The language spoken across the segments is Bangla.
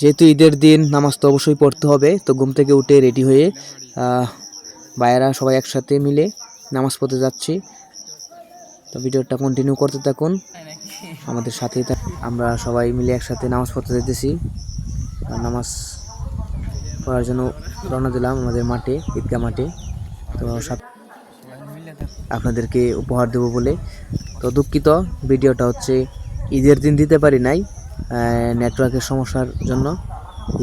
যেহেতু ঈদের দিন নামাজ তো অবশ্যই পড়তে হবে, তো ঘুম থেকে উঠে রেডি হয়ে ভাইয়েরা সবাই একসাথে মিলে নামাজ পড়তে যাচ্ছি। তো ভিডিওটা কন্টিনিউ করতে থাকুন। আমাদের সাথেই আমরা সবাই মিলে একসাথে নামাজ পড়তে যেতেছি নামাজ পড়ার জন্য রওনা দিলাম আমাদের মাঠে ঈদগা মাঠে। তো আপনাদেরকে উপহার দেবো বলে। তো দুঃখিত, ভিডিওটা হচ্ছে ঈদের দিন দিতে পারি নাই। নেটওয়ার্কের সমস্যার জন্য।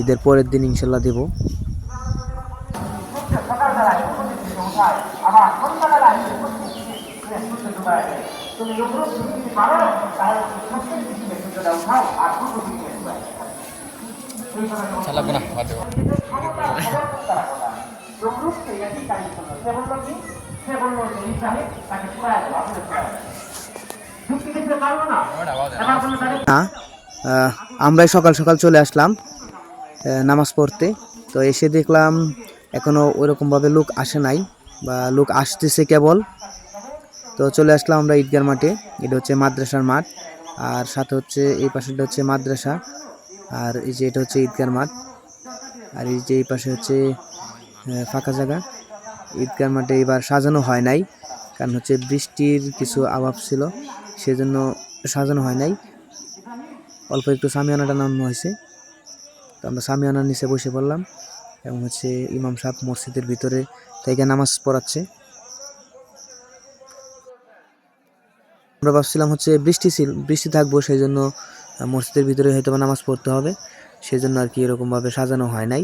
ঈদের পরের দিন ইনশাল্লাহ দেবো। আমরাই সকাল সকাল চলে আসলাম নামাজ পড়তে। তো এসে দেখলাম এখনও ওইরকমভাবে লোক আসে নাই বা লোক আসতেছে কেবল। তো চলে আসলাম আমরা ঈদগার মাঠে, এটা হচ্ছে মাদ্রাসার মাঠ। আর সাথে হচ্ছে, এই পাশেটা হচ্ছে মাদ্রাসা, আর এই যে এটা হচ্ছে ঈদগার মাঠ। আর এই যে এই পাশে হচ্ছে ফাঁকা জায়গা। ঈদগার মাঠে এবার সাজানো হয় নাই, কারণ হচ্ছে বৃষ্টির কিছু অভাব ছিল, সেজন্য সাজানো হয় নাই। অল্প একটু সামিয়ানাটা টানানো হয়েছে। তো আমরা সামিয়ানার নিচে বসে পড়লাম এবং হচ্ছে ইমাম সাহেব মসজিদের ভিতরে থেকে নামাজ পড়াচ্ছে। আমরা ভাবছিলাম হচ্ছে বৃষ্টি ছিল, বৃষ্টি থাকব সেই জন্য মসজিদের ভিতরে হয়তো নামাজ পড়তে হবে। সেই জন্য আর কি এরকমভাবে সাজানো হয় নাই।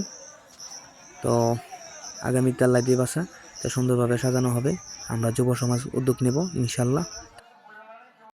তো আগামীতে আল্লাহ দিয়ে বাসা, তো সুন্দরভাবে সাজানো হবে। আমরা যুব সমাজ উদ্যোগ নেব, ইনশাল্লাহ।